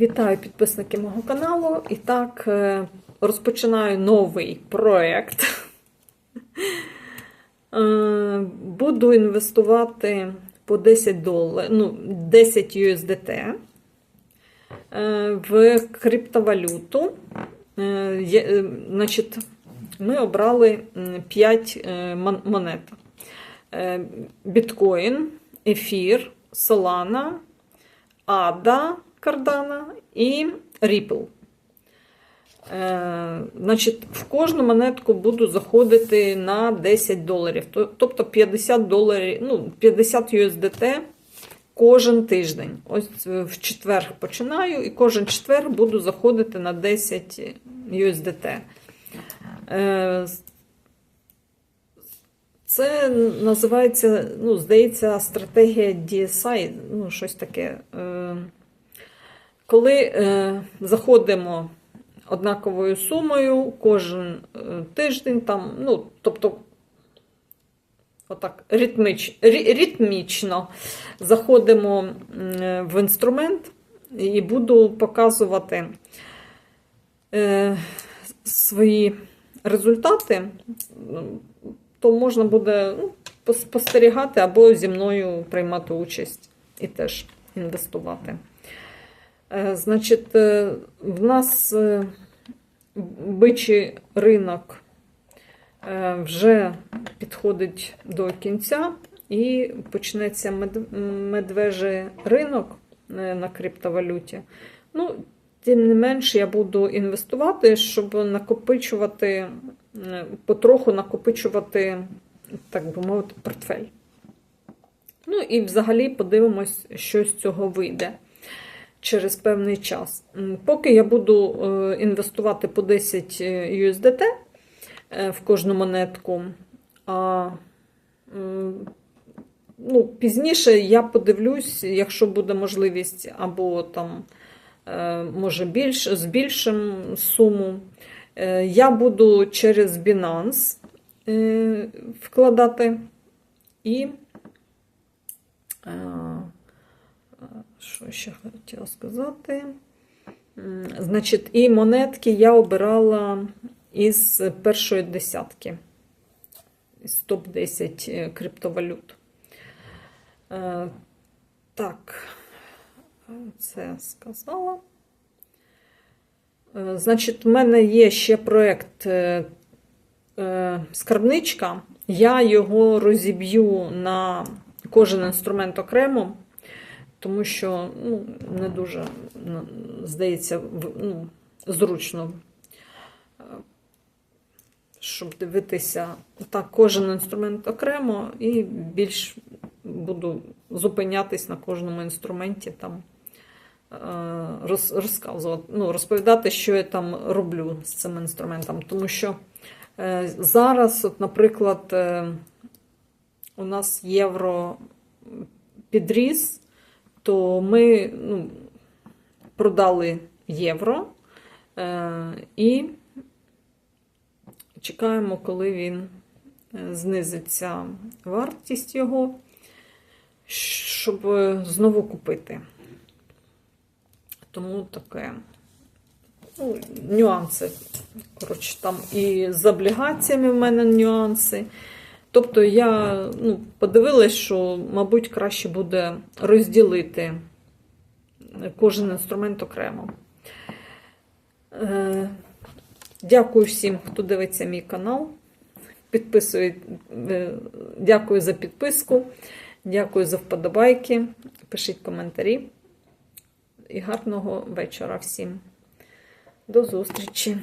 Вітаю підписники мого каналу. І так, е, розпочинаю новий проєкт. Е, Буду інвестувати по 10 доларів, ну, 10 USDT е, в криптовалюту. Значить, ми обрали 5 монет: біткоін, ефір, Solana, Ада Кардана і Ripple. Е, значить, в кожну монетку буду заходити на 10 доларів. Тобто 50 доларів, ну, 50 USDT кожен тиждень. Ось е, в четвер починаю, і кожен четвер буду заходити на 10 USDT. Е, це називається, ну, здається, стратегія DSI, ну, щось таке. Е, Коли е, заходимо однаковою сумою кожен е, тиждень, там, ну, тобто, отак, ритміч, ритмічно заходимо в інструмент і буду показувати е, свої результати, то можна буде ну, спостерігати або зі мною приймати участь і теж інвестувати. Е, Значить, е, в нас е, бичий ринок вже підходить до кінця і почнеться медвежий ринок на криптовалюті. Ну, тим не менш, я буду інвестувати, щоб накопичувати, потроху накопичувати, так би мовити, портфель. Ну і взагалі подивимось, що з цього вийде через певний час. Поки я буду е, інвестувати по 10 USDT е, в кожну монетку, а ну, пізніше я подивлюсь, якщо буде можливість, або там, е, може, більш, збільшим суму. Е, Я буду через Binance е, вкладати і. е, що ще хотіла сказати? Значить, і монетки я обирала із першої десятки, з топ-10 криптовалют. Е, Так, це сказала. Е, Значить, в мене є ще проєкт е, е, скарбничка. Я його розіб'ю на кожен інструмент окремо тому що ну, не дуже здається ну, зручно, е, щоб дивитися так, кожен інструмент окремо, і більш буду зупинятись на кожному інструменті там. е, роз- Розказувати, ну, розповідати, що я там роблю з цим інструментом. Тому що е, зараз, от, наприклад, у нас євро підріс, то ми ну, продали євро е, і чекаємо, коли він е, знизиться вартість його, щоб е, знову купити. Тому таке ну, нюанси. Коротше, там і з облігаціями в мене нюанси. Тобто я ну, подивилась, що, мабуть, краще буде розділити кожен інструмент окремо. Е, Дякую всім, хто дивиться мій канал. Підписує, е, дякую за підписку, дякую за вподобайки. Пишіть коментарі. І гарного вечора всім. До зустрічі!